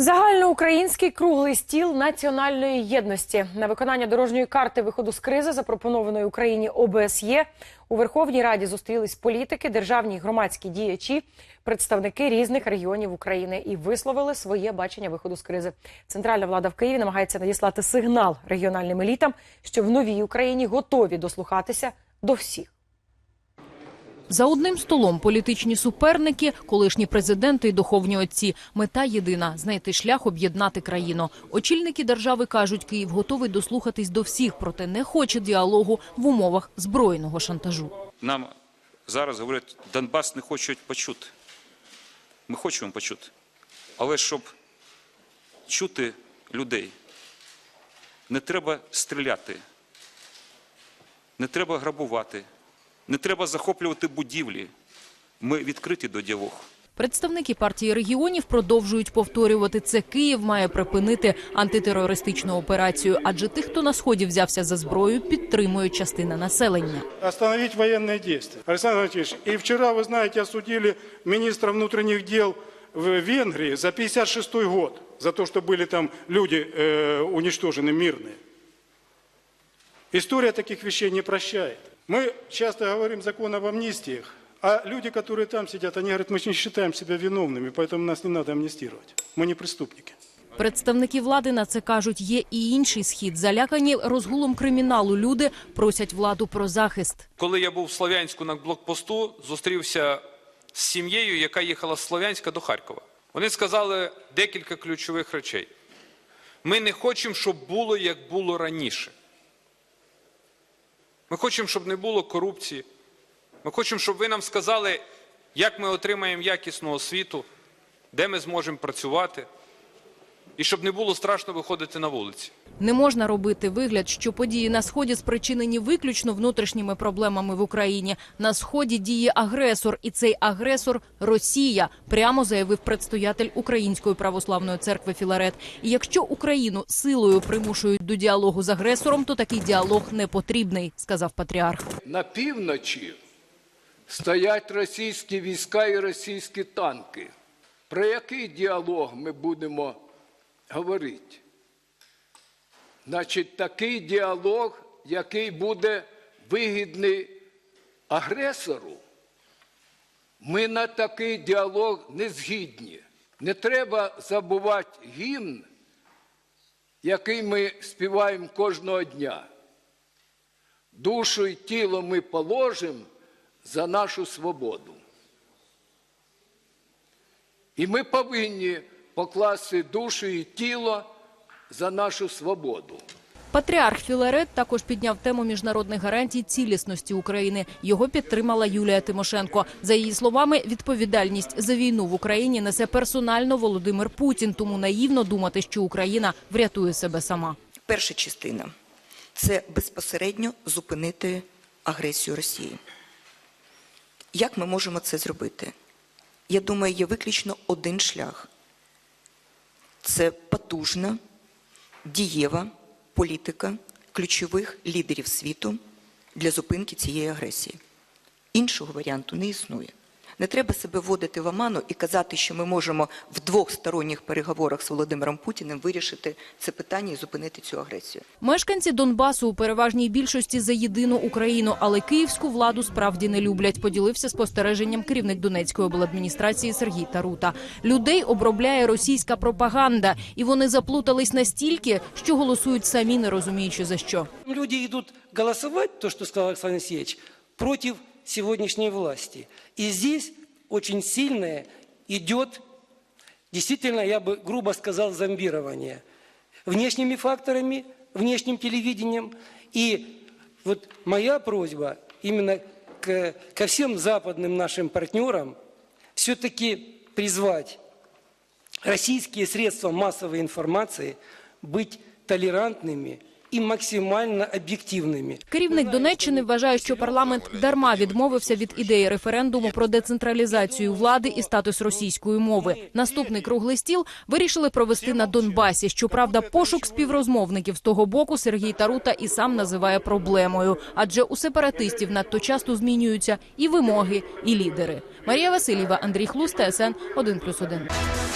Загальноукраїнський круглий стіл національної єдності на виконання дорожньої карти виходу з кризи, запропонованої Україні ОБСЄ, у Верховній Раді зустрілись політики, державні й громадські діячі, представники різних регіонів України і висловили своє бачення виходу з кризи. Центральна влада в Києві намагається надіслати сигнал регіональним елітам, що в новій Україні готові дослухатися до всіх. За одним столом політичні суперники, колишні президенти і духовні отці. Мета єдина знайти шлях об'єднати країну. Очільники держави кажуть, Київ готовий дослухатись до всіх, проте не хоче діалогу в умовах збройного шантажу. Нам зараз говорять, Донбас не хочуть почути. Ми хочемо почути. Але щоб чути людей, не треба стріляти, не треба грабувати, не треба захоплювати будівлі. Ми відкриті до діалогу. Представники партії регіонів продовжують повторювати, це Київ має припинити антитерористичну операцію, адже тих, хто на сході взявся за зброю, підтримує частина населення. остановить военные действия. Александр Владимирович, и вчера, вы знаете, осудили министра внутренних дел в Венгрии за 56 год, за то, что были там люди э, уничтожены мирные. История таких вещей не прощает. Мы часто говорим закон об амнистиях, а люди, которые там сидят, они говорят, мы не считаем себя виновными, поэтому нас не надо амнистировать. Мы не преступники. Представники влади на це кажуть, є і інший схід. Залякані розгулом криміналу люди просять владу про захист. Коли я був в Слов'янську на блокпосту, зустрівся з сім'єю, яка їхала з Слов'янська до Харкова. Вони сказали декілька ключових речей. Ми не хочемо, щоб було, як було раніше. Ми хочемо, щоб не було корупції. Ми хочемо, щоб ви нам сказали, як ми отримаємо якісну освіту, де ми зможемо працювати, і щоб не було страшно виходити на вулиці. Не можна робити вигляд, що події на сході спричинені виключно внутрішніми проблемами в Україні. На сході діє агресор, і цей агресор Росія, прямо заявив предстоятель Української православної церкви Філарет. І якщо Україну силою примушують до діалогу з агресором, то такий діалог не потрібний, сказав патріарх. на півночі стоять російські війська і російські танки. Про який діалог ми будемо говорити? Значить, такий діалог, який буде вигідний агресору. Ми на такий діалог не згідні. Не треба забувати гімн, який ми співаємо кожного дня. Душу і тіло ми положимо за нашу свободу. І ми повинні покласти душу і тіло за нашу свободу. Патріарх Філарет також підняв тему міжнародних гарантій цілісності України. Його підтримала Юлія Тимошенко. За її словами, відповідальність за війну в Україні несе персонально Володимир Путін. Тому наївно думати, що Україна врятує себе сама. Перша частина це безпосередньо зупинити агресію Росії. Як ми можемо це зробити? Я думаю, є виключно один шлях. Це потужна, дієва політика ключових лідерів світу для зупинки цієї агресії. Іншого варіанту не існує. Не треба себе вводити в оману і казати, що ми можемо в двохсторонніх переговорах з Володимиром Путіним вирішити це питання і зупинити цю агресію. Мешканці Донбасу у переважній більшості за єдину Україну, але київську владу справді не люблять. Поділився спостереженням керівник Донецької обладміністрації Сергій Тарута. Людей обробляє російська пропаганда, і вони заплутались настільки, що голосують самі, не розуміючи за що. Люди идут голосовать, то, что сказал Александр Алексеевич, против сегодняшней власти. И здесь очень сильное идет, действительно, я бы грубо сказал, зомбирование. Внешними факторами, внешним телевидением. И вот моя просьба именно к- ко всем западным нашим партнерам все-таки призвать российские средства массовой информации быть толерантными и максимально объективными. Керівник Донеччини вважає, що парламент дарма відмовився від ідеї референдуму про децентралізацію влади і статус російської мови. Наступний круглий стіл вирішили провести на Донбасі. Щоправда, пошук співрозмовників з того боку Сергій Тарута і сам називає проблемою, адже у сепаратистів надто часто змінюються і вимоги, і лідери. Марія Васильєва, Андрій Хлус, ТСН 1+,1.